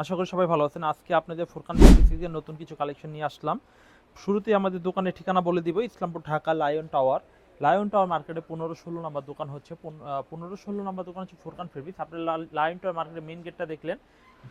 আশা করি সবাই ভালো আছেন। আজকে আপনাদের ফুরকান ফ্যাব্রিক্সের নতুন কিছু কালেকশন নিয়ে আসলাম। শুরুতেই আমাদের দোকানের ঠিকানা বলে দিব, Islampur Dhaka Lion Tower Lion Tower মার্কেটে পনেরো ষোলো নম্বর দোকান হচ্ছে পনেরো ষোলো নম্বর দোকান হচ্ছে ফুরকান ফেব্রিক্স আপনি লায়ন টাওয়ার মার্কেটের মেন গেটটা দেখলেন।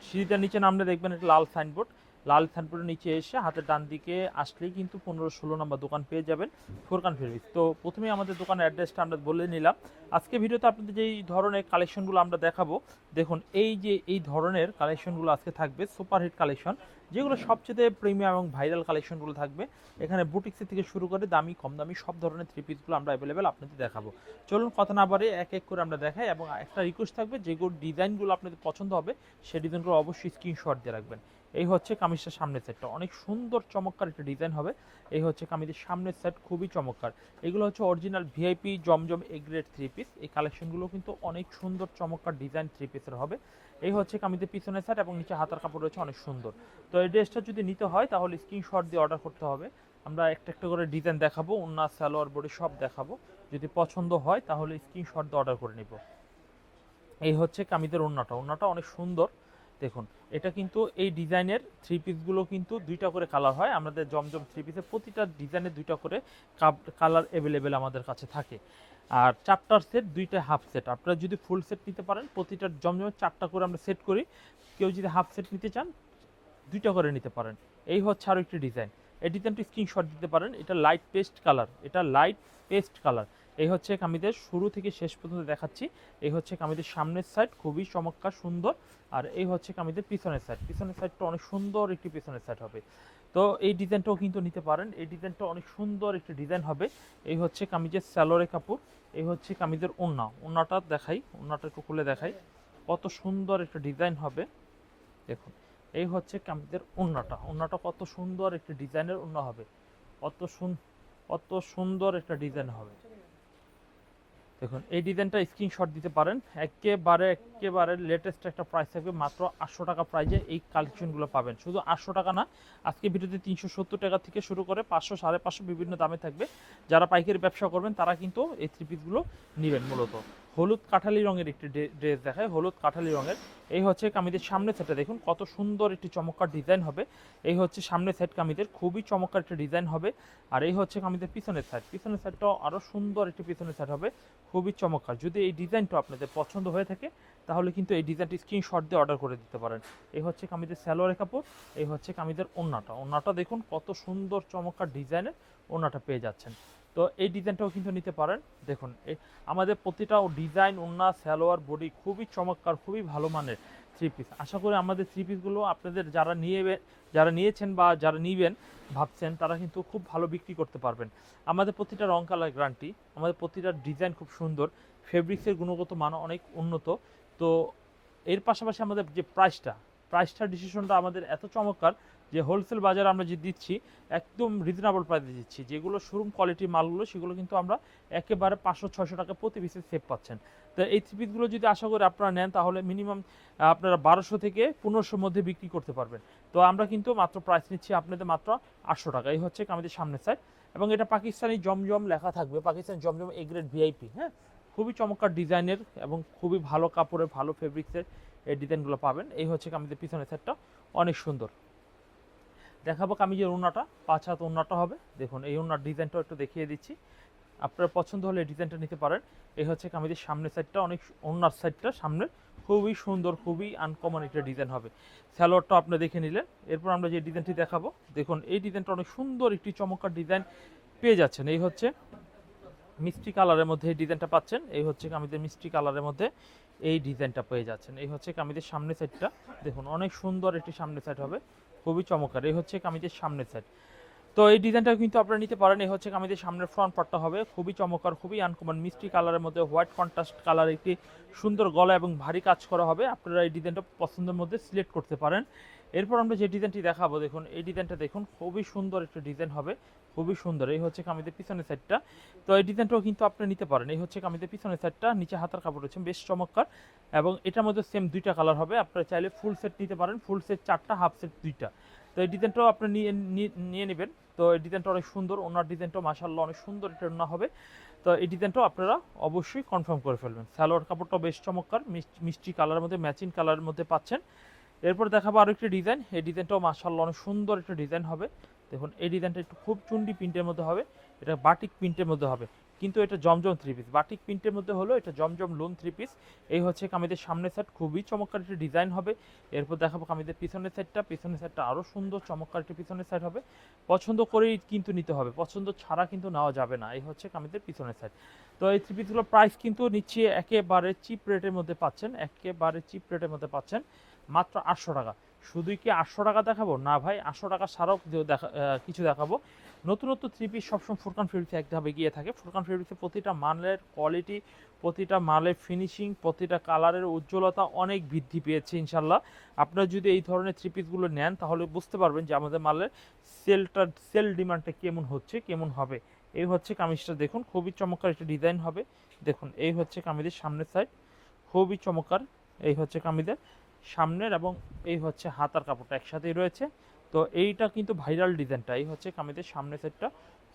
সিঁড়িটার নিচে নামলে দেখবেন একটা লাল সাইনবোর্ড লাল সাইনবোর্ডের নিচে এসে হাতের ডান দিকে আসলেই কিন্তু পনেরো ষোলো নম্বর দোকান পেয়ে যাবেন ফোরকান ফেব্রিক্স তো প্রথমেই আমাদের দোকানের অ্যাড্রেসটা আমরা বলে নিলাম। আজকে ভিডিওতে আপনাদের যেই ধরনের কালেকশনগুলো আমরা দেখাবো, দেখুন, এই যে এই ধরনের কালেকশনগুলো আজকে থাকবে, সুপারহিট কালেকশন, যেগুলো সবচেয়ে প্রিমিয়াম এবং ভাইরাল কালেকশনগুলো থাকবে। এখানে বুটিক্সের থেকে শুরু করে দামি, কম দামি, সব ধরনের থ্রি পিসগুলো আমরা অ্যাভেলেবেল আপনাদের দেখাবো। চলুন কথা না বারে এক এক করে আমরা দেখাই এবং একটা রিকোয়েস্ট থাকবে যেগুলো ডিজাইনগুলো আপনাদের পছন্দ হবে সেই ডিজাইনগুলো অবশ্যই স্ক্রিনশট দিয়ে রাখবেন। এই হচ্ছে কামিজটার সামনের সেটটা অনেক সুন্দর, চমৎকার একটা ডিজাইন হবে। এই হচ্ছে কামিজের সামনের সেট খুবই চমৎকার। এগুলো হচ্ছে original VIP Zamzam A grade three piece এই কালেকশনগুলো কিন্তু অনেক সুন্দর, চমৎকার ডিজাইন থ্রি পিসের হবে। এই হচ্ছে কামিজের পিছনের সেট এবং নিচে হাতার কাপড় রয়েছে, অনেক সুন্দর। তো এই ড্রেসটা যদি নিতে হয়, তাহলে স্ক্রিনশট দিয়ে অর্ডার করতে হবে। আমরা একটা একটা করে ডিজাইন দেখাবো ওন্না সালোয়ার, বডি সব দেখাবো। যদি পছন্দ হয়, তাহলে স্ক্রিনশট দিয়ে অর্ডার করে নিব। এই হচ্ছে কামিজের ওন্নাটা ওন্নাটা অনেক সুন্দর। দেখুন, এটা কিন্তু এই ডিজাইনের থ্রি পিসগুলো কিন্তু দুইটা করে কালার হয়। আমাদের জমজম থ্রি পিসের প্রতিটা ডিজাইনের দুইটা করে কালার অ্যাভেলেবেল আমাদের কাছে থাকে। আর চারটার সেট দুইটা হাফ সেট আপনারা যদি ফুল সেট নিতে পারেন, প্রতিটা জমজমের চারটা করে আমরা সেট করি। কেউ যদি হাফ সেট নিতে চান, দুইটা করে নিতে পারেন। এই হচ্ছে আরও একটি ডিজাইন। এই ডিজাইনটি স্ক্রিনশট দিতে পারেন। এটা লাইট পেস্ট কালার এটা লাইট পেস্ট কালার এই হচ্ছে কামিদের শুরু থেকে শেষ পর্যন্ত দেখাচ্ছি। এই হচ্ছে কামিদের সামনের সাইড খুবই চমৎকার, সুন্দর। আর এই হচ্ছে কামিদের পিছনের সাইড পিছনের সাইডটা অনেক সুন্দর একটি পিছনের সাইড হবে। তো এই ডিজাইনটাও কিন্তু নিতে পারেন। এই ডিজাইনটা অনেক সুন্দর একটি ডিজাইন হবে। এই হচ্ছে কামিজের স্যালোরে কাপড়। এই হচ্ছে কামিজের ওন্না ওন্নাটা দেখাই ওন্নাটা একটু খুলে দেখাই। কত সুন্দর একটা ডিজাইন হবে। দেখুন, এই হচ্ছে কামিজের ওন্নাটা ওন্নাটা কত সুন্দর একটি ডিজাইনের ওন্না হবে। কত সুন, কত সুন্দর একটা ডিজাইন হবে। দেখুন এই ডিজাইনটা স্ক্রিনশট দিতে পারেন। একেবারে একেবারে লেটেস্ট একটা প্রাইস থাকবে, মাত্র আটশো টাকা প্রাইজে এই কালেকশনগুলো পাবেন। শুধু আটশো টাকা না, আজকে ভিডিওতে তিনশো সত্তর টাকা থেকে শুরু করে পাঁচশো, সাড়ে পাঁচশো বিভিন্ন দামে থাকবে। যারা পাইকারি ব্যবসা করবেন, তারা কিন্তু এই থ্রি পিসগুলো নেবেন মূলত। হলুদ কাঠালি রঙের একটি ড্রেস দেখায়, হলুদ কাঠালি রঙের। এই হচ্ছে কামিজের সামনে সেটটা দেখুন কত সুন্দর একটি চমৎকার ডিজাইন হবে। এই হচ্ছে সামনে সেট কামিজের, খুবই চমৎকার একটা ডিজাইন হবে। আর এই হচ্ছে কামিজের পিছনের সাইড পিছনের সাইডটাও আরও সুন্দর একটি পিছনের সাইড হবে, খুবই চমৎকার। যদি এই ডিজাইনটা আপনাদের পছন্দ হয়ে থাকে তাহলে কিন্তু এই ডিজাইনটি স্ক্রিনশট দিয়ে অর্ডার করে দিতে পারেন। এই হচ্ছে কামিজের স্যালোয়ারের কাপড়, এই হচ্ছে কামিজের ওন্নাটা। ওন্নাটা দেখুন, কত সুন্দর চমৎকার ডিজাইনের ওন্নাটা পেয়ে যাচ্ছেন। তো এই ডিজাইনটাও কিন্তু নিতে পারেন। দেখুন আমাদের প্রতিটা ডিজাইন, ওন্না স্যালোয়ার বডি খুবই চমৎকার, খুবই ভালো মানের থ্রি পিস আশা করি আমাদের থ্রি পিসগুলো আপনাদের যারা নিয়ে যারা নিয়েছেন বা যারা নিবেন, ভাবছেন, তারা কিন্তু খুব ভালো বিক্রি করতে পারবেন। আমাদের প্রতিটা রং কালার গ্যারান্টি, আমাদের প্রতিটা ডিজাইন খুব সুন্দর ফেব্রিক্সের গুণগত মান অনেক উন্নত। তো এর পাশাপাশি আমাদের যে প্রাইসটা প্রাইসটার ডিসিশনটা আমাদের এত চমৎকার যে হোলসেল বাজারে আমরা যে দিচ্ছি, একদম রিজনেবল প্রাইসে দিচ্ছি। যেগুলো শোরুম কোয়ালিটির মালগুলো, সেগুলো কিন্তু আমরা একেবারে পাঁচশো, ছয়শো টাকা প্রতি পিসে সেভ পাচ্ছেন। তো এই পিসগুলো যদি আশা করি আপনারা নেন, তাহলে মিনিমাম আপনারা বারোশো থেকে পনেরোশোর মধ্যে বিক্রি করতে পারবেন। তো আমরা কিন্তু মাত্র প্রাইস নিচ্ছি আপনাদের মাত্র আটশো টাকা। এই হচ্ছে আমাদের সামনের সাইড এবং এটা পাকিস্তানি জমজম লেখা থাকবে। Pakistani Zamzam A grade VIP হ্যাঁ? খুবই চমৎকার ডিজাইনের এবং খুবই ভালো কাপড়ের, ভালো ফেব্রিক্সের এই ডিজাইনগুলো পাবেন। এই হচ্ছে কামিজের পিছনের সেটটা অনেক সুন্দর। দেখাবো কামিজের ওনাটা পাঁচ হাত ওনাটা হবে। দেখুন, এই ওনার ডিজাইনটাও একটু দেখিয়ে দিচ্ছি। আপনার পছন্দ হলে এই ডিজাইনটা নিতে পারেন। এই হচ্ছে কামিজের সামনের সাইডটা অনেক ওনার সাইডটা সামনের খুবই সুন্দর, খুবই আনকমন একটা ডিজাইন হবে। স্যালোয়ারটা আপনি দেখে নিলেন। এরপর আমরা যে ডিজাইনটি দেখাবো, দেখুন, এই ডিজাইনটা অনেক সুন্দর একটি চমৎকার ডিজাইন পেয়ে যাচ্ছেন। এই হচ্ছে মিষ্টি কালারের মধ্যে এই ডিজাইনটা পাচ্ছেন। এই হচ্ছে কামিজের মিষ্টি কালারের মধ্যে এই ডিজাইনটা পেয়ে যাচ্ছেন। এই হচ্ছে কামিজের সামনে সাইডটা। দেখুন, অনেক সুন্দর একটি সামনে সাইড হবে। খুবই চমৎকার। এই হচ্ছে কামিজের সামনের সাইড। তো এই ডিজাইনটা কিন্তু আপনারা নিতে পারেন। এই হচ্ছে কামিজের সামনের ফ্রন্ট পার্টটা হবে। খুবই চমৎকার, খুবই আনকমন মিষ্টি কালারের মধ্যে হোয়াইট কন্ট্রাস্ট কালার একটি সুন্দর গলা এবং ভারী কাজ করা হবে। আপনারা এই ডিজাইনটা পছন্দের মধ্যে সিলেক্ট করতে পারেন। এরপর আমরা যে ডিজাইনটি দেখাবো, দেখুন, এই ডিজাইনটা দেখুন, খুবই সুন্দর একটা ডিজাইন হবে। খুবই সুন্দর। এই হচ্ছে কামিজের পিছনের সাইডটা তো এই ডিজাইনটাও কিন্তু আপনি নিতে পারেন। এই হচ্ছে কামিজের পিছনের সাইডটা নিচে হাতার কাপড় রয়েছে, বেশ চমৎকার। এবং এটার মধ্যে সেম দুইটা কালার হবে। আপনারা চাইলে ফুল সেট নিতে পারেন। ফুল সেট চারটা হাফ সেট দুইটা। তো এই ডিজাইনটাও আপনি নিয়ে নিয়ে নেবেন। তো এই ডিজাইনটা অনেক সুন্দর। ওনার ডিজাইনটাও মাসাল্লাহ অনেক সুন্দর একটা ওনা হবে। তো এই ডিজাইনটাও আপনারা অবশ্যই কনফার্ম করে ফেলবেন। স্যালোয়ার কাপড়টাও বেশ চমৎকার। মিষ্টি কালারের মধ্যে ম্যাচিং কালারের মধ্যে পাচ্ছেন। এরপর দেখাবো আরও একটি ডিজাইন এই ডিজাইনটাও মার্শাল্লাহ অনেক সুন্দর একটা ডিজাইন হবে। দেখুন, এই ডিজাইনটা একটু খুব চুন্ডি প্রিন্টের মধ্যে হবে, এটা বাটিক প্রিন্টের মধ্যে হবে। কিন্তু এটা জমজম থ্রি পিস বাটিক প্রিন্টের মধ্যে হলো এটা জমজম লোন থ্রি পিস এই হচ্ছে কামিদের সামনের সেট খুবই চমৎকার একটি ডিজাইন হবে। এরপর দেখাবো কামিদের পিছনের সেটটা পিছনের সেটটা আরও সুন্দর, চমৎকার একটি পিছনের সেট হবে। পছন্দ করেই কিন্তু নিতে হবে। পছন্দ ছাড়া কিন্তু নেওয়া যাবে না। এই হচ্ছে কামিদের পিছনের সেট তো এই থ্রি পিসগুলোর প্রাইস কিন্তু নিচ্ছে একেবারে চিপ রেটের মধ্যে পাচ্ছেন। একেবারে চিপ রেটের মধ্যে পাচ্ছেন মাত্র আটশো টাকা। শুধুই কি আটশো টাকা দেখাবো? না ভাই, আটশো টাকা কিছু দেখা কিছু দেখাবো। নতুন নতুন থ্রি পিস সবসময় ফুরকান ফেব্রিক্সে একভাবে গিয়ে থাকে। ফুরকান ফেব্রিক্সে প্রতিটা মালের কোয়ালিটি প্রতিটা মালের ফিনিশিং প্রতিটা কালারের উজ্জ্বলতা অনেক বৃদ্ধি পেয়েছে ইনশাল্লাহ আপনারা যদি এই ধরনের থ্রি পিসগুলো নেন, তাহলে বুঝতে পারবেন যে আমাদের মালের সেলটা সেল ডিমান্ডটা কেমন হচ্ছে, কেমন হবে। এই হচ্ছে কামিজটা দেখুন, খুবই চমৎকার একটা ডিজাইন হবে। দেখুন, এই হচ্ছে কামিজের সামনের সাইড খুবই চমৎকার। এই হচ্ছে কামিজের সামনের এবং এই হচ্ছে হাতার কাপড়টা একসাথেই রয়েছে। তো এইটা কিন্তু ভাইরাল ডিজাইনটা এই হচ্ছে কামিজের সামনের সেটটা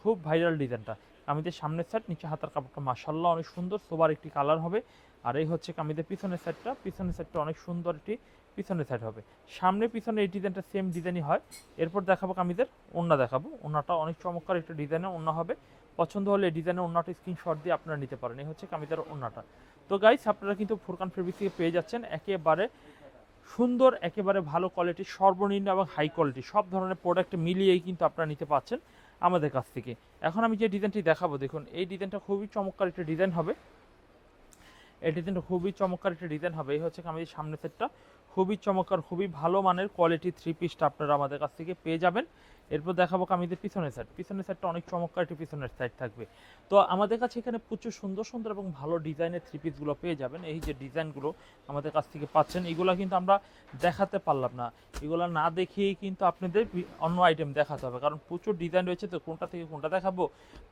খুব ভাইরাল ডিজাইনটা কামিজের সামনের সেট নিচে হাতার কাপড়টা মাসাল্লাহ অনেক সুন্দর সোবার একটি কালার হবে। আর এই হচ্ছে কামিজের পিছনের সেটটা পিছনের সেটটা অনেক সুন্দর একটি পিছনের সাইড হবে। সামনে, পিছনে এই ডিজাইনটা সেম ডিজাইনই হয়। এরপর দেখাবো কামিজের ওন্না দেখাবো। ওন্নাটা অনেক চমৎকার একটা ডিজাইনের ওন্না হবে। পছন্দ হলে এই ডিজাইনের ওন্নাটা স্ক্রিনশট দিয়ে আপনারা নিতে পারেন। এই হচ্ছে কামিজের ওন্নাটা। তো গাইস আপনারা কিন্তু ফুরকান ফেব্রিক থেকে পেয়ে যাচ্ছেন। একেবারে সুন্দর, একেবারে ভালো কোয়ালিটি সর্বনিম্ন এবং হাই কোয়ালিটি সব ধরনের প্রোডাক্ট মিলিয়েই কিন্তু আপনারা নিতে পাচ্ছেন আমাদের কাছ থেকে। এখন আমি যে ডিজাইনটি দেখাবো, দেখুন, এই ডিজাইনটা খুবই চমৎকার একটা ডিজাইন হবে। এই ডিজাইনটা খুবই চমৎকার একটা ডিজাইন হবে। এই হচ্ছে আমাদের সামনের সেটটা খুবই চমৎকার, খুবই ভালো মানের কোয়ালিটি থ্রি পিসটা আপনারা আমাদের কাছ থেকে পেয়ে যাবেন। এরপর দেখাবো কামিজের পিছনের সাইড পিছনের সাইডটা অনেক চমৎকার একটি পিছনের সাইড থাকবে। তো আমাদের কাছে এখানে প্রচুর সুন্দর সুন্দর এবং ভালো ডিজাইনের থ্রি পিসগুলো পেয়ে যাবেন। এই যে ডিজাইনগুলো আমাদের কাছ থেকে পাচ্ছেন, এগুলো কিন্তু আমরা দেখাতে পারলাম না। এগুলো না দেখিয়েই কিন্তু আপনাদের অন্য আইটেম দেখাতে হবে। কারণ প্রচুর ডিজাইন রয়েছে, তো কোনটা থেকে কোনটা দেখাবো?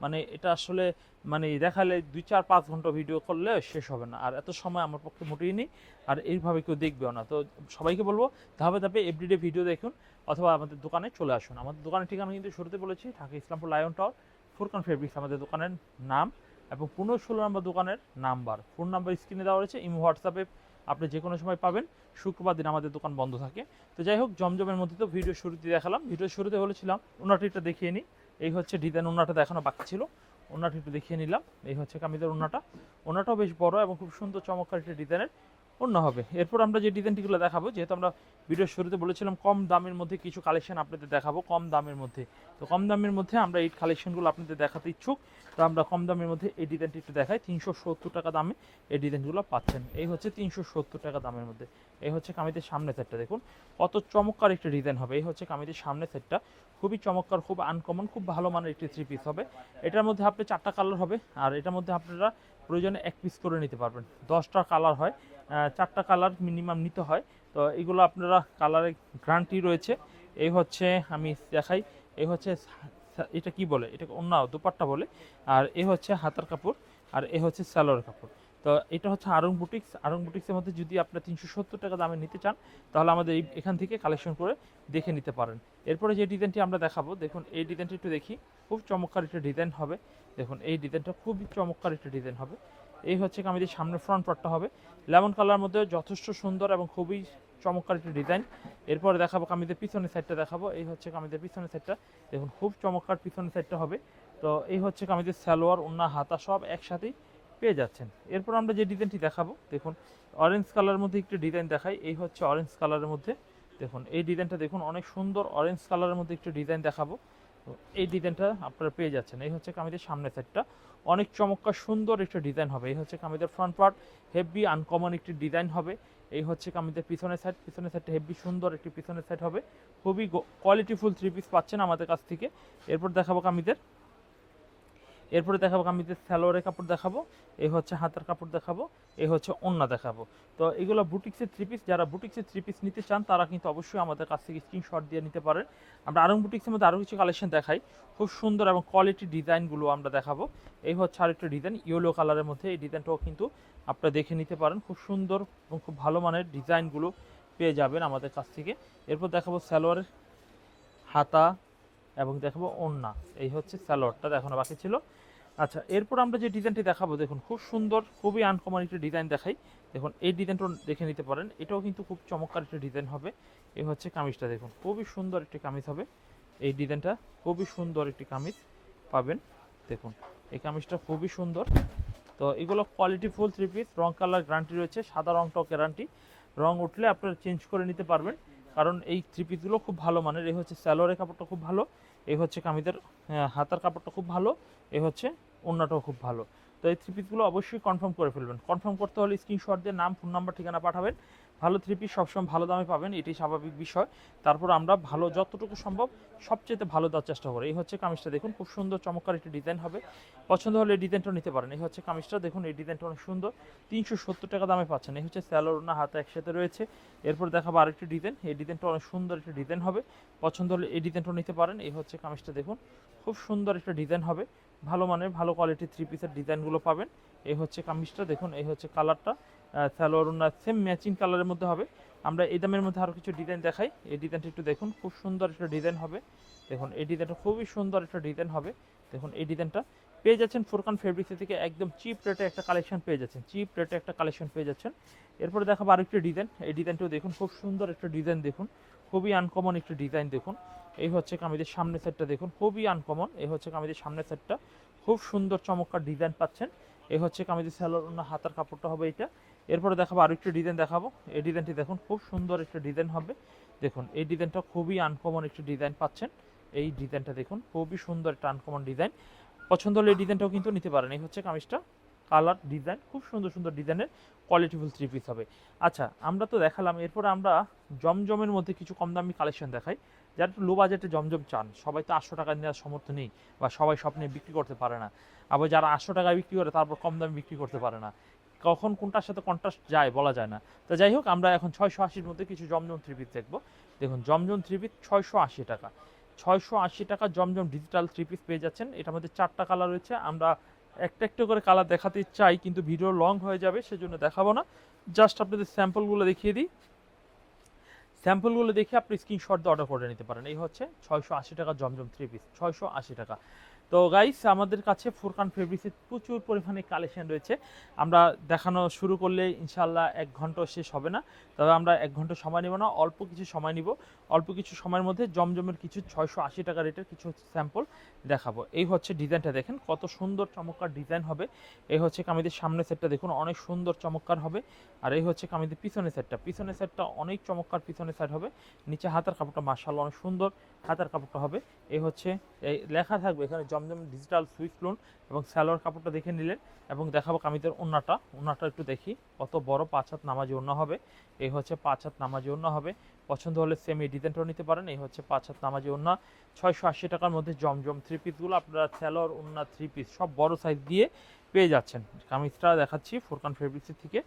মানে এটা আসলে মানে দেখালে দুই চার পাঁচ ঘণ্টা ভিডিও করলে শেষ হবে না। আর এত সময় আমার পক্ষে মোটেই নেই। আর এইভাবে কেউ দেখবেও না। তো সবাইকে বলব, ধাপে ধাপে এভরিডে ভিডিও দেখুন, অথবা আমাদের দোকানে চলে আসুন। আমাদের দোকানের ঠিকানা কিন্তু শুরুতে বলেছি, Dhaka Islampur Lion Tower Furqan Fabrics আমাদের দোকানের নাম এবং পনেরো ষোলো নম্বর দোকানের নাম্বার। ফোন নাম্বার স্ক্রিনে দেওয়া রয়েছে, ইমো হোয়াটসঅ্যাপে আপনি যে কোনো সময় পাবেন। শুক্রবার দিন আমাদের দোকান বন্ধ থাকে। তো যাই হোক, জমজমের মধ্যে তো ভিডিও শুরুতে দেখালাম। ভিডিও শুরুতে বলেছিলাম ওনাটিটা দেখিয়ে নিই। এই হচ্ছে ডিজাইন ওনাটা দেখানো বাকি ছিল। ওনাটা একটু দেখিয়ে নিলাম। এই হচ্ছে কামিজের ওনাটা। ওনাটাও বেশ বড় এবং খুব সুন্দর চমৎকার একটা ডিজাইনের। অন্য হবে। এরপর আমরা যে ডিজাইনটিগুলো দেখাবো, যেহেতু আমরা ভিডিওর শুরুতে বলেছিলাম কম দামের মধ্যে কিছু কালেকশন আপনাদের দেখাবো, কম দামের মধ্যে। তো কম দামের মধ্যে আমরা এই কালেকশনগুলো আপনাদের দেখাতে ইচ্ছুক। তো আমরা কম দামের মধ্যে এই ডিজাইনটি একটু দেখাই। তিনশো সত্তর টাকা দামে এই ডিজাইনগুলো পাচ্ছেন। এই হচ্ছে তিনশো সত্তর টাকা দামের মধ্যে। এই হচ্ছে কামিজের সামনে সেটটা দেখুন। কত চমৎকার একটি ডিজাইন হবে। এই হচ্ছে কামিজের সামনে সেটটা খুবই চমৎকার, খুব আনকমন খুব ভালো মানের একটি থ্রি পিস হবে। এটার মধ্যে আপনি চারটা কালার হবে। আর এটার মধ্যে আপনারা প্রয়োজনে এক পিস করে নিতে পারবেন। দশটা কালার হয়। চারটা কালার মিনিমাম নিতে হয়। তো এগুলো আপনারা কালারের গ্রান্টি রয়েছে। এই হচ্ছে আমি দেখাই। এই হচ্ছে এটা কি বলে? এটা অন্য দুপাট্টা বলে। আর এ হচ্ছে হাতার কাপড়, আর এ হচ্ছে স্যালোয়ার কাপড়। তো এটা হচ্ছে আরং বুটিক্স আরং বুটিক্সের মধ্যে যদি আপনার তিনশো সত্তর টাকা দামে নিতে চান, তাহলে আমাদের এখান থেকে কালেকশন করে দেখে নিতে পারেন। এরপরে যে ডিজাইনটি আমরা দেখাবো, দেখুন, এই ডিজাইনটি একটু দেখি। খুব চমৎকার একটা ডিজাইন হবে। দেখুন, এই ডিজাইনটা খুবই চমৎকার একটা ডিজাইন হবে। এই হচ্ছে আমাদের সামনের ফ্রন্ট পার্টটা হবে। লেমন কালার মধ্যে যথেষ্ট সুন্দর এবং খুবই চমৎকার একটা ডিজাইন। এরপর দেখাবো কামিজের পিছনের সাইডটা দেখাবো। এই হচ্ছে কামিজের পিছনের সাইডটা দেখুন, খুব চমৎকার পিছনের সাইডটা হবে। তো এই হচ্ছে কামিজের সালোয়ার ওন্না হাতা সব একসাথেই পেয়ে যাচ্ছেন। এরপর আমরা যে ডিজাইনটি দেখাবো, দেখুন অরেঞ্জ কালারের মধ্যে একটি ডিজাইন দেখাই। এই হচ্ছে অরেঞ্জ কালারের মধ্যে। দেখুন, এই ডিজাইনটা দেখুন, অনেক সুন্দর অরেঞ্জ কালারের মধ্যে একটি ডিজাইন দেখাবো। এই ডিজাইনটা আপনারা পেয়ে যাচ্ছেন। এই হচ্ছে কামিজের সামনের সাইডটা অনেক চমৎকার সুন্দর একটা ডিজাইন হবে। এই হচ্ছে কামিজের ফ্রন্ট পার্ট হেভি আনকমন একটি ডিজাইন হবে। এই হচ্ছে কামিজের পিছনের সাইড পিছনের সাইডটা হেভি সুন্দর একটি পিছনের সাইড হবে। খুবই কোয়ালিটিফুল থ্রি পিস পাচ্ছেন আমাদের কাছ থেকে। এরপর দেখাবো কামিজের এরপরে দেখাবো কামিজের স্যালোয়ারের কাপড় দেখাবো এই হচ্ছে হাতের কাপড় দেখাবো এই হচ্ছে ওন্না দেখাবো। তো এগুলো বুটিক্সের থ্রি পিস যারা বুটিক্সের থ্রি পিস নিতে চান, তারা কিন্তু অবশ্যই আমাদের কাছ থেকে স্ক্রিনশট দিয়ে নিতে পারেন। আমরা আরং বুটিক্সের মধ্যে আরও কিছু কালেকশন দেখাই। খুব সুন্দর এবং কোয়ালিটি ডিজাইনগুলো আমরা দেখাবো। এই হচ্ছে আরেকটা ডিজাইন ইয়েলো কালারের মধ্যে এই ডিজাইনটাও কিন্তু আপনারা দেখে নিতে পারেন। খুব সুন্দর এবং খুব ভালো মানের ডিজাইনগুলো পেয়ে যাবেন আমাদের কাছ থেকে। এরপর দেখাবো সালোয়ারের হাতা এবং দেখাবো ওন্না। এই হচ্ছে স্যালোয়ারটা দেখানো বাকি ছিল। আচ্ছা এরপর আমরা যে ডিজাইনটি দেখাবো, দেখুন, খুব সুন্দর, খুবই আনকমন একটি ডিজাইন দেখাই। দেখুন, এই ডিজাইনটা দেখে নিতে পারেন। এটাও কিন্তু খুব চমৎকার একটা ডিজাইন হবে। এই হচ্ছে কামিজটা, দেখুন, খুবই সুন্দর একটি কামিজ হবে। এই ডিজাইনটা খুবই সুন্দর একটি কামিজ পাবেন, দেখুন। এই কামিজটা খুবই সুন্দর। তো এগুলো কোয়ালিটি ফুল থ্রি পিস রং কালার গ্যারান্টি রয়েছে, সাদা রংটাও গ্যারান্টি রং উঠলে আপনারা চেঞ্জ করে নিতে পারবেন, কারণ এই থ্রি পিসগুলো খুব ভালো মানের। এই হচ্ছে স্যালোয়ারের কাপড়টা খুব ভালো, এই হচ্ছে কামিজের হাতার কাপড়টা খুব ভালো, এই হচ্ছে ওড়নাটাও খুব ভালো। তো এই থ্রি পিসগুলো অবশ্যই কনফার্ম করে ফেলবেন। কনফার্ম করতে হলে স্ক্রিনশট দিয়ে নাম ফোন নাম্বার ঠিকানা পাঠাবেন। ভালো থ্রি পিস সবসময় ভালো দামে পাবেন এটি স্বাভাবিক বিষয়। তারপর আমরা ভালো যতটুকু সম্ভব সবচেয়ে ভালো দেওয়ার চেষ্টা করি। এই হচ্ছে কামিজটা, দেখুন, খুব সুন্দর, চমৎকার একটি ডিজাইন হবে। পছন্দ হলে এই ডিজাইনটা নিতে পারেন। এই হচ্ছে কামিজটা, দেখুন, এই ডিজাইনটা অনেক সুন্দর। তিনশো সত্তর টাকা দামে পাচ্ছেন। এই হচ্ছে স্যালোর না হাতে একসাথে রয়েছে। এরপর দেখাবো আরেকটি ডিজাইন এই ডিজাইনটা অনেক সুন্দর একটা ডিজাইন হবে। পছন্দ হলে এই ডিজাইনটা নিতে পারেন। এই হচ্ছে কামিজটা, দেখুন, খুব সুন্দর একটা ডিজাইন হবে। ভালো মানের, ভালো কোয়ালিটির থ্রি পিসের ডিজাইনগুলো পাবেন। এই হচ্ছে কামিজটা, দেখুন, এই হচ্ছে কালারটা স্যালোয়ার না সেম ম্যাচিং কালারের মধ্যে হবে। আমরা এই দামের মধ্যে আরও কিছু ডিজাইন দেখাই। এই ডিজাইনটা একটু দেখুন, খুব সুন্দর একটা ডিজাইন হবে। দেখুন, এই ডিজাইনটা খুবই সুন্দর একটা ডিজাইন হবে। দেখুন, এই ডিজাইনটা পেয়ে যাচ্ছেন ফোরকান ফেব্রিক্স থেকে একদম চিপ রেটে একটা কালেকশন পেয়ে যাচ্ছেন। চিপ রেটে একটা কালেকশন পেয়ে যাচ্ছেন। এরপরে দেখাবো আরেকটি ডিজাইন এই ডিজাইনটাও দেখুন, খুব সুন্দর একটা ডিজাইন দেখুন। খুবই আনকমন একটা ডিজাইন দেখুন। এই হচ্ছে কামিজের সামনের সেটটা দেখুন, খুবই আনকমন এই হচ্ছে কামিজের সামনের সেটটা খুব সুন্দর, চমৎকার ডিজাইন পাচ্ছেন। এই হচ্ছে কামিজের স্যালোর হাতার কাপড়টা হবে এটা। এরপরে দেখাবো আরেকটি ডিজাইন দেখাবো। এই ডিজাইনটি দেখুন, খুব সুন্দর একটা ডিজাইন হবে। দেখুন, এই ডিজাইনটা খুবই আনকমন একটি ডিজাইন পাচ্ছেন। এই ডিজাইনটা দেখুন, খুবই সুন্দর একটা আনকমন ডিজাইন পছন্দ হলে এই ডিজাইনটাও কিন্তু নিতে পারেন। এই হচ্ছে কামিজটা কালার ডিজাইন খুব সুন্দর সুন্দর ডিজাইনের কোয়ালিটিফুল থ্রি পিস হবে। আচ্ছা আমরা তো দেখালাম, এরপর আমরা জমজমের মধ্যে কিছু কম দামি কালেকশন দেখাই। যারা একটু লো বাজেটে জমজম চান, সবাই তো আটশো টাকা নেওয়ার সামর্থ্য নেই বা সবাই স্বপ্নে বিক্রি করতে পারে না। আবার যারা আটশো টাকায় বিক্রি করে, তারপর কম দামে বিক্রি করতে পারে না। কখন কোনটার সাথে কন্ট্রাস্ট যায় বলা যায় না। তো যাই হোক, আমরা এখন ছয়শো আশির মধ্যে কিছু জমজম থ্রি পিস দেখব। দেখুন, জমজম থ্রি পিস ছয়শো আশি টাকা। ছয়শো আশি টাকা জমজম ডিজিটাল থ্রি পিস পেয়ে যাচ্ছেন। এটার মধ্যে চারটা কালার রয়েছে। আমরা একটা একটা করে কালার দেখাতে চাই, কিন্তু ভিডিও লং হয়ে যাবে, সেজন্য দেখাবো না। জাস্ট আপনাদের স্যাম্পলগুলো দেখিয়ে দিই। স্যাম্পলগুলো দেখে আপনি স্ক্রিনশট দিয়ে অর্ডার করে নিতে পারেন। এই হচ্ছে ছয়শো আশি টাকা জমজম থ্রি পিস ছয়শো আশি টাকা। তো গাইস আমাদের কাছে ফুরকান ফেব্রিক্সের প্রচুর পরিমাণে কালেকশন রয়েছে। আমরা দেখানো শুরু করলে ইনশাল্লাহ এক ঘণ্টা শেষ হবে না। তবে আমরা এক ঘণ্টা সময় নেব না, অল্প কিছু সময় নিব। অল্প কিছু সময়ের মধ্যে জমজমের কিছু ছয়শো আশি টাকা রেটের কিছু স্যাম্পল দেখাবো। এই হচ্ছে ডিজাইনটা দেখেন, কত সুন্দর চমৎকার ডিজাইন হবে। এই হচ্ছে কামিদের সামনের সেটটা দেখুন, অনেক সুন্দর চমৎকার হবে। আর এই হচ্ছে কামিদের পিছনের সেটটা পিছনের সেটটা অনেক চমৎকার পিছনের সাইড হবে। নিচে হাতার কাপড়টা মার্শাল অনেক সুন্দর হাতার কাপড়টা হবে। এই হচ্ছে, এই লেখা থাকবে এখানে জমজম ডিজিটাল সুইচ লোন এবং স্যালোয়ার কাপড়টা দেখে নিলেন এবং দেখাবো কামিদের ওন্নাটা। ওন্নাটা একটু দেখি, কত বড় পাঁচ হাত নামাজি ওন্না হবে। এই হচ্ছে পাঁচ হাত নামাজি ওন্না হবে। পছন্দ হলে সেম এই ডিজাইনটাও নিতে পারেন। এই হচ্ছে পাঁচ হাত নামাজি ওন্না ছয়শো আশি টাকার মধ্যে জমজম থ্রি পিসগুলো আপনারা স্যালোয়ার ওন্না থ্রি পিস সব বড় সাইজ দিয়ে পেয়ে যাচ্ছেন। কামিজটা দেখাচ্ছি ফোরকান ফেব্রিক্সের থেকে।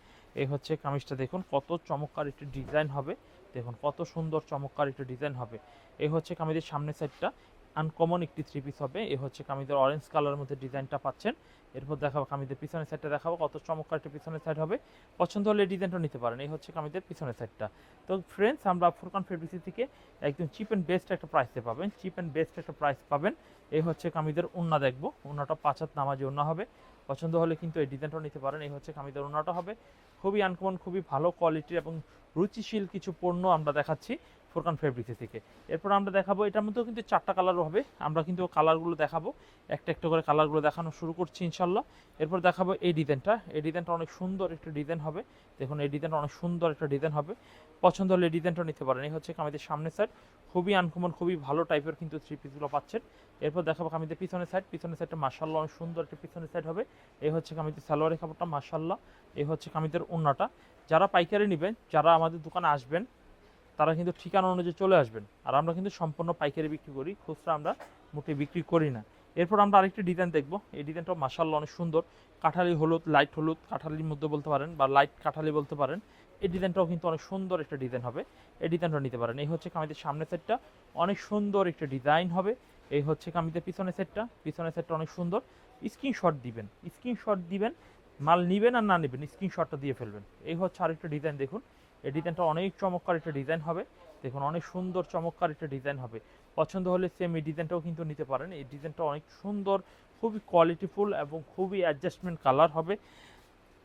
এই হচ্ছে কামিজটা দেখুন, কত চমৎকার একটি ডিজাইন হবে। দেখুন, কত সুন্দর চমৎকার একটি ডিজাইন হবে। এই হচ্ছে কামিজের সামনের সাইডটা আনকমন একটি থ্রি পিস হবে। এ হচ্ছে কামিজের অরেঞ্জ কালারের মধ্যে ডিজাইনটা পাচ্ছেন। এরপর দেখাবো কামিজের পিছনের সাইডটা দেখাবো, কত চমৎকার একটা পিছনের সাইড হবে। পছন্দ হলে ডিজাইনটা নিতে পারেন, এই হচ্ছে কামিজের পিছনের সাইডটা তো ফ্রেন্ডস আমরা ফুরকান ফেব্রিক্স থেকে একদম চিপ অ্যান্ড বেস্ট একটা প্রাইসে পাবেন চিপ অ্যান্ড বেস্ট একটা প্রাইস পাবেন। এই হচ্ছে কামিজের উন্না দেখব, উন্নাটা পাঁচ হাত নামাজি উন্না হবে। পছন্দ হলে কিন্তু এই ডিজাইনটা নিতে পারেন, এই হচ্ছে কামিজের উন্নাটা হবে। খুবই আনকমন খুবই ভালো কোয়ালিটির এবং রুচিশীল কিছু পণ্য আমরা দেখাচ্ছি। ফোরকান ফেব্রিক্স থেকে। এরপর আমরা দেখাবো, এটার মধ্যেও কিন্তু চারটা কালারও হবে। আমরা কিন্তু কালারগুলো দেখাবো। একটা একটা করে কালারগুলো দেখানো শুরু করছি ইনশাল্লাহ এরপর দেখাবো এই ডিজাইনটা। এই ডিজাইনটা অনেক সুন্দর একটা ডিজাইন হবে। দেখুন, এই ডিজাইনটা অনেক সুন্দর একটা ডিজাইন হবে। পছন্দ হলে এই ডিজাইনটা নিতে পারেন। এই হচ্ছে কামিদের সামনের সাইড খুবই আনকমন খুবই ভালো টাইপের কিন্তু থ্রি পিসগুলো পাচ্ছেন। এরপর দেখাবো কামিদের পিছনের সাইড পিছনের সাইডটা মার্শাল্লাহ অনেক সুন্দর একটা পিছনের সাইড হবে। এই হচ্ছে কামিদের সালোয়ারের কাপড়টা মার্শাল্লাহ এই হচ্ছে কামিদের ওন্নাটা। যারা পাইকারি নেবেন, যারা আমাদের দোকানে আসবেন তারা কিন্তু ঠিকানা অনুযায়ী চলে আসবেন। আর আমরা কিন্তু সম্পূর্ণ পাইকারি বিক্রি করি, খুচরা আমরা মোটে বিক্রি করি না। এরপর আমরা আরেকটি ডিজাইন দেখব। এই ডিজাইনটা মাসাল্লাহ অনেক সুন্দর। কাঠালি হলুদ, লাইট হলুদ, কাঠালির মধ্যে বলতে পারেন বা লাইট কাঠালি বলতে পারেন। এই ডিজাইনটাও কিন্তু অনেক সুন্দর একটা ডিজাইন হবে। এই ডিজাইনটা নিতে পারেন। এই হচ্ছে কামিদের সামনের সেটটা। অনেক সুন্দর একটা ডিজাইন হবে। এই হচ্ছে কামিদের পিছনের সেটটা। পিছনের সেটটা অনেক সুন্দর। স্ক্রিনশট দিবেন। স্ক্রিনশট দিবেন। মাল নিবেন আর না নেবেন, স্ক্রিনশটটা দিয়ে ফেলবেন। এই হচ্ছে আরেকটা ডিজাইন দেখুন। এই ডিজাইনটা অনেক চমৎকার একটা ডিজাইন হবে। দেখুন, অনেক সুন্দর, চমৎকার একটা ডিজাইন হবে। পছন্দ হলে সেম এই ডিজাইনটাও কিন্তু নিতে পারেন। এই ডিজাইনটা অনেক সুন্দর, খুবই কোয়ালিটিফুল এবং খুবই অ্যাডজাস্টমেন্ট কালার হবে।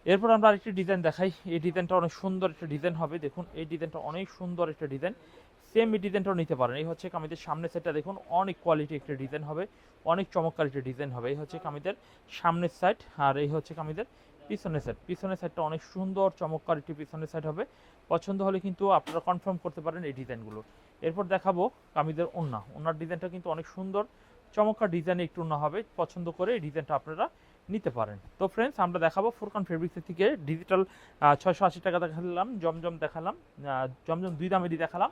এরপর আমরা আরেকটি ডিজাইন দেখাই। এই ডিজাইনটা অনেক সুন্দর একটা ডিজাইন হবে। দেখুন, এই ডিজাইনটা অনেক সুন্দর একটা ডিজাইন। সেম এই ডিজাইনটাও নিতে পারেন। এই হচ্ছে কামিদের সামনের সাইডটা দেখুন, অনেক কোয়ালিটি একটা ডিজাইন হবে। অনেক চমৎকার একটা ডিজাইন হবে। এই হচ্ছে কামিদের সামনের সাইড আর এই হচ্ছে কামিদের পিছনের সাইড পিছনের সাইডটা অনেক সুন্দর, চমৎকার একটি পিছনের সাইড হবে। পছন্দ হলে কিন্তু আপনারা কনফার্ম করতে পারেন এই ডিজাইনগুলো এরপর দেখাবো কামিদের ওন্না ওনার ডিজাইনটা কিন্তু অনেক সুন্দর, চমৎকার ডিজাইনে একটু ওন্না হবে। পছন্দ করে এই ডিজাইনটা আপনারা নিতে পারেন। তো ফ্রেন্ডস আমরা দেখাবো ফুরকান ফেব্রিক্সের থেকে ডিজিটাল ছয়শো আশি টাকা দেখালাম, জমজম দেখালাম জমজম দুই দামেরই দেখালাম।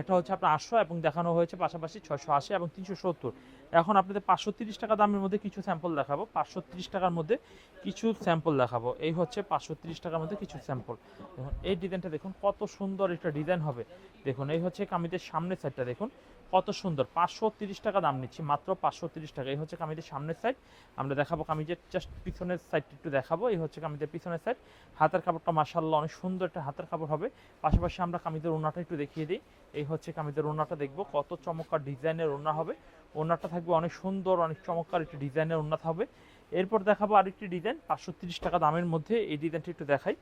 একটা হচ্ছে আপনার আটশো এবং দেখানো হয়েছে পাশাপাশি ছয়শো আশি এবং তিনশো সত্তর। এখন আপনাদের পাঁচশো তিরিশ টাকা দামের মধ্যে কিছু স্যাম্পল দেখাবো। পাঁচশো তিরিশ টাকার মধ্যে কিছু স্যাম্পল দেখাবো। এই হচ্ছে পাঁচশো তিরিশ টাকার মধ্যে কিছু স্যাম্পল দেখুন, এই ডিজাইনটা দেখুন, কত সুন্দর একটা ডিজাইন হবে। দেখুন, এই হচ্ছে কামিদের সামনের সাইডটা দেখুন। কত সুন্দর। পাঁচশো তিরিশ টাকা দাম নিচ্ছি, মাত্র পাঁচশো তিরিশ টাকা। এই হচ্ছে কামিদের সামনের সাইড আমরা দেখাবো কামিজের জাস্ট পিছনের সাইডটা একটু দেখাবো। এই হচ্ছে কামিজের পিছনের সাইড হাতের কাপড়টা মাসাল্লাহ অনেক সুন্দর একটা হাতের কাপড় হবে। পাশাপাশি আমরা কামিজের ওনাটা একটু দেখিয়ে দিই। এই হচ্ছে কামিজের ওনাটা দেখব, কত চমৎকার ডিজাইনের ওনা হবে। ওনাটা থাকবে অনেক সুন্দর, অনেক চমৎকার একটি ডিজাইনের ওনা হবে। এরপর দেখাবো আরেকটি ডিজাইন, পাঁচশো তিরিশ টাকা দামের মধ্যে। এই ডিজাইনটি একটু দেখাই।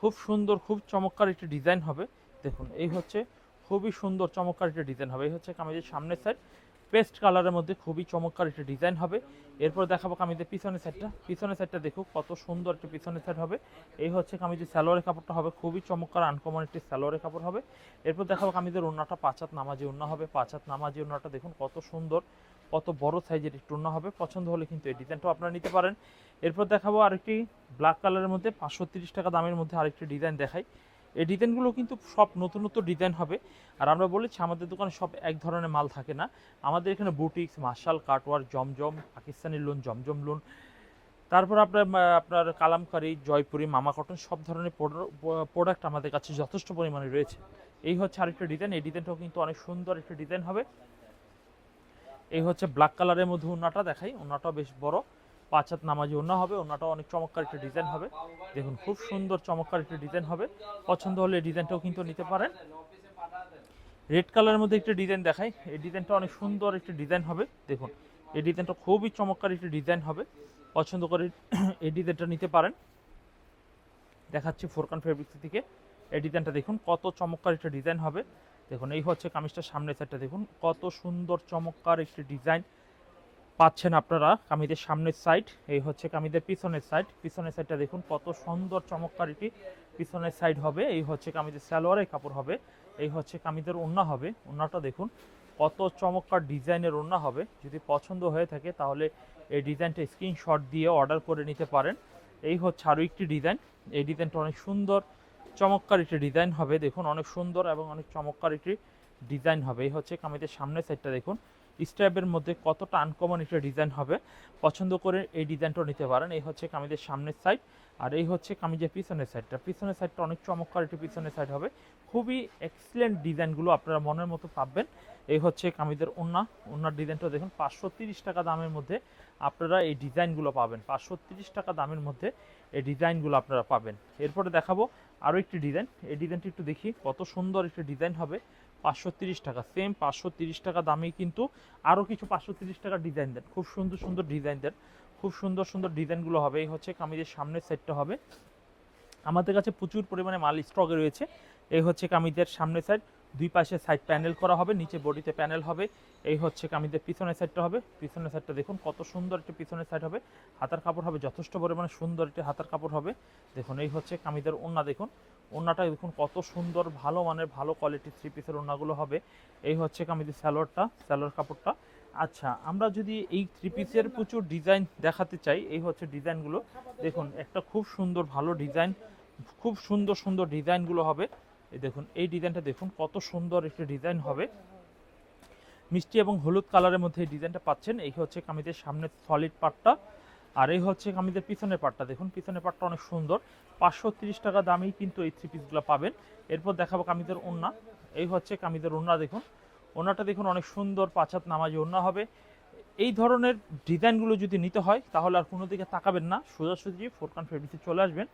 খুব সুন্দর, খুব চমৎকার একটি ডিজাইন হবে। দেখুন, এই হচ্ছে খুবই সুন্দর, চমৎকার একটা ডিজাইন হবে। এই হচ্ছে কামিজের সামনের সাইড পেস্ট কালারের মধ্যে খুবই চমৎকার একটা ডিজাইন হবে। এরপর দেখাবো কামিজের পিছনের সাইডটা পিছনের সাইডটা দেখুক, কত সুন্দর একটা পিছনের সাইড হবে। এই হচ্ছে কামিজের স্যালোয়ারের কাপড়টা হবে। খুবই চমৎকার আনকমন একটি স্যালোয়ারের কাপড় হবে। এরপর দেখাবো কামিজের ওন্নাটা পাঁচাত নামাজি ওন্না হবে। পাঁচাত নামাজি ওন্নাটা দেখুন, কত সুন্দর, কত বড় সাইজের একটু ওন্না হবে। পছন্দ হলে কিন্তু এই ডিজাইনটাও আপনারা নিতে পারেন। এরপর দেখাবো আরেকটি ব্ল্যাক কালারের মধ্যে পাঁচশো টাকা দামের মধ্যে আরেকটি ডিজাইন দেখাই। এই ডিজাইনগুলো কিন্তু সব নতুন নতুন ডিজাইন হবে। আর আমরা বলেছি আমাদের দোকানে সব এক ধরনের মাল থাকে না। আমাদের এখানে boutiques, marshal cutwork Zamzam, Pakistani lawn, Zamzam lawn. তারপর আপনার আপনার কালামকারি, জয়পুরি, মামা কটন সব ধরনের প্রোডাক্ট আমাদের কাছে যথেষ্ট পরিমাণে রয়েছে। এই হচ্ছে আরেকটা ডিজাইন। এই ডিজাইনটাও কিন্তু অনেক সুন্দর একটা ডিজাইন হবে। এই হচ্ছে ব্ল্যাক কালারের মধ্যে ওনাটা দেখাই। ওনাটাও বেশ বড়। পাঁচ হাত নামাজি ওনা হবে ওনাটাও অনেক চমৎকার একটা ডিজাইন হবে। দেখুন, খুব সুন্দর, চমৎকার একটা ডিজাইন হবে। পছন্দ হলে ডিজাইনটাও কিন্তু নিতে পারেন। রেড কালারের মধ্যে একটা ডিজাইন দেখাই। এই ডিজাইনটা অনেক সুন্দর একটা ডিজাইন হবে। দেখুন, এই ডিজাইনটা খুবই চমৎকার একটা ডিজাইন হবে। পছন্দ করে এই ডিজাইনটা নিতে পারেন। দেখাচ্ছি ফোরকান ফেব্রিক্স থেকে এই ডিজাইনটা দেখুন, কত চমৎকার একটা ডিজাইন হবে। দেখুন, এই হচ্ছে কামিজটার সামনের সাইডটা দেখুন। কত সুন্দর, চমৎকার একটি ডিজাইন পাচ্ছেন আপনারা কামিদের সামনের সাইড এই হচ্ছে কামিদের পিছনের সাইড পিছনের সাইডটা দেখুন, কত সুন্দর চমৎকার একটি পিছনের সাইড হবে, এই হচ্ছে কামিদের সালোয়ারের কাপড় হবে, এই হচ্ছে কামিদের ওন্না হবে। ওন্নাটা দেখুন, কত চমৎকার ডিজাইনের ওন্না হবে। যদি পছন্দ হয়ে থাকে তাহলে এই ডিজাইনটা স্ক্রিনশট দিয়ে অর্ডার করে নিতে পারেন। এই হচ্ছে আরও একটি ডিজাইন এই ডিজাইনটা অনেক সুন্দর, চমৎকার একটি ডিজাইন হবে। দেখুন, অনেক সুন্দর এবং অনেক চমৎকার একটি ডিজাইন হবে। এই হচ্ছে কামিদের সামনের সাইডটা দেখুন স্ট্যাপের মধ্যে কতটা আনকমন একটা ডিজাইন হবে, পছন্দ করে এই ডিজাইনটাও নিতে পারেন। এই হচ্ছে কামিজের সামনের সাইড আর এই হচ্ছে কামিজের পিছনের সাইডটা পিছনের সাইডটা অনেক চমৎকার একটি পিছনের সাইড হবে। খুবই এক্সিলেন্ট ডিজাইনগুলো আপনারা মনের মতো পাবেন। এই হচ্ছে কামিজের ওন্না ওন্নার ডিজাইনটা দেখুন, পাঁচশো টাকা দামের মধ্যে আপনারা এই ডিজাইনগুলো পাবেন। পাঁচশো টাকা দামের মধ্যে এই ডিজাইনগুলো আপনারা পাবেন। এরপরে দেখাবো আরও একটি ডিজাইন এই ডিজাইনটি একটু দেখি, কত সুন্দর একটি ডিজাইন হবে। পাঁচশো টাকা। সেম পাঁচশো টাকা দামেই কিন্তু আরও কিছু পাঁচশো টাকার ডিজাইন দেন। খুব সুন্দর সুন্দর ডিজাইন দেন। খুব সুন্দর সুন্দর ডিজাইনগুলো হবে। এই হচ্ছে কামিজের সামনের সেটটা হবে। আমাদের কাছে প্রচুর পরিমাণে মাল স্টকে রয়েছে। এই হচ্ছে কামিজের সামনের সাইড দুই পাশে সাইড প্যানেল করা হবে। নিচে বডিতে প্যানেল হবে। এই হচ্ছে কামিজের পিছনের সাইডটা হবে। পিছনের সাইডটা দেখুন, কত সুন্দর একটি পিছনের সাইড হবে। হাতার কাপড় হবে, যথেষ্ট পরিমাণে সুন্দর একটি হাতার কাপড় হবে। দেখুন, এই হচ্ছে কামিজের ওন্না দেখুন। ওন্নাটা দেখুন কত সুন্দর, ভালো মানের, ভালো কোয়ালিটির থ্রি পিসের ওন্নাগুলো হবে। এই হচ্ছে কামিজের স্যালোয়ারটা, স্যালোয়ার কাপড়টা। আচ্ছা আমরা যদি এই থ্রি পিসের প্রচুর ডিজাইন দেখাতে চাই, এই হচ্ছে ডিজাইনগুলো দেখুন, একটা খুব সুন্দর, ভালো ডিজাইন খুব সুন্দর সুন্দর ডিজাইনগুলো হবে। এই দেখুন, এই ডিজাইনটা দেখুন, কত সুন্দর একটি ডিজাইন হবে। মিষ্টি এবং হলুদ কালারের মধ্যে এই ডিজাইনটা পাচ্ছেন। এই হচ্ছে কামিজের সামনের সলিড পার্টটা আর এই হচ্ছে কামিজের পিছনের পার্টটা দেখুন, পিছনের পার্টটা অনেক সুন্দর। পাঁচশো টাকা দামেই কিন্তু এই থ্রি পিসগুলো পাবেন। এরপর দেখাবো কামিজের ওন্না এই হচ্ছে কামিজের ওন্না দেখুন। ওনাটা দেখুন, অনেক সুন্দর পাঁচাত নামাজি ওন্না হবে। এই ধরনের ডিজাইনগুলো যদি নিতে হয়, তাহলে আর কোনো দিকে তাকাবেন না। সোজাসুজি ফোরকান ফেব্রিক্সে চলে আসবেন।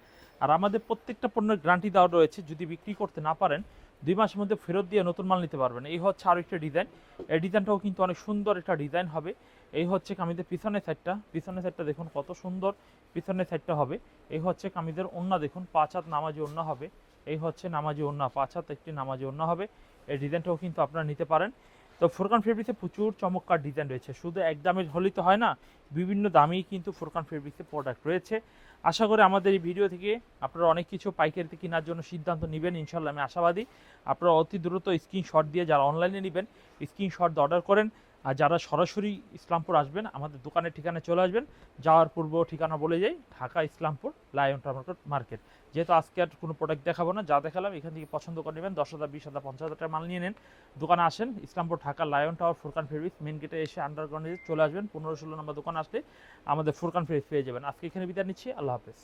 আর আমাদের প্রত্যেকটা পণ্যের গ্যারান্টি দেওয়া রয়েছে। যদি বিক্রি করতে না পারেন, দুই মাসের মধ্যে ফেরত দিয়ে নতুন মাল নিতে পারবেন। এই হচ্ছে আরও একটা ডিজাইন এই ডিজাইনটাও কিন্তু অনেক সুন্দর একটা ডিজাইন হবে। এই হচ্ছে কামিজের পিছনের সাইডটা পিছনের সাইডটা দেখুন কত সুন্দর পিছনের সাইডটা হবে। এই হচ্ছে কামিজের ওন্না দেখুন, পাঁচ হাত নামাজি ওন্না হবে। এই হচ্ছে নামাজি ওন্না পাঁচ হাত একটি নামাজি ওন্না হবে। এই ডিজাইনটাও কিন্তু আপনারা নিতে পারেন। তো ফুরকান ফেব্রিক্সে প্রচুর চমৎকার ডিজাইন রয়েছে। শুধু এক দামের হলেই তো হয় না, বিভিন্ন দামেই কিন্তু ফুরকান ফেব্রিক্সে প্রোডাক্ট রয়েছে। আশা করি আমাদের এই ভিডিও থেকে আপনারা অনেক কিছু পাইকারিতে কেনার জন্য সিদ্ধান্ত নেবেন। ইনশাল্লাহ আমি আশাবাদী। আপনারা অতি দ্রুত স্ক্রিনশট দিয়ে যারা অনলাইনে নেবেন স্ক্রিনশট অর্ডার করেন। আর যারা সরাসরি ইসলামপুর আসবেন, আমাদের দোকানের ঠিকানায় চলে আসবেন। যাওয়ার পূর্ব ঠিকানা বলে যাই, ঢাকা ইসলামপুর, লায়ন টার্মার্কেট মার্কেট। যেহেতু আজকে আর কোনো প্রোডাক্ট দেখাবো না, যা দেখালাম, এখান থেকে পছন্দ করে নেবেন, দশ হাজার, বিশ হাজার, পঞ্চাশ হাজার টাকা মাল নিয়ে নেন। দোকানে আসেন, Islampur, Dhaka, Lion Tower, Furqan Fabrics main গেটে এসে আন্ডারগ্রাউন্ডে চলে আসবেন। পনেরো ষোলো নম্বর দোকান আসলে আমাদের ফুরকান ফেব্রিক্স পেয়ে যাবেন। আজকে এখানে বিদায় নিচ্ছি, আল্লাহ হাফেজ।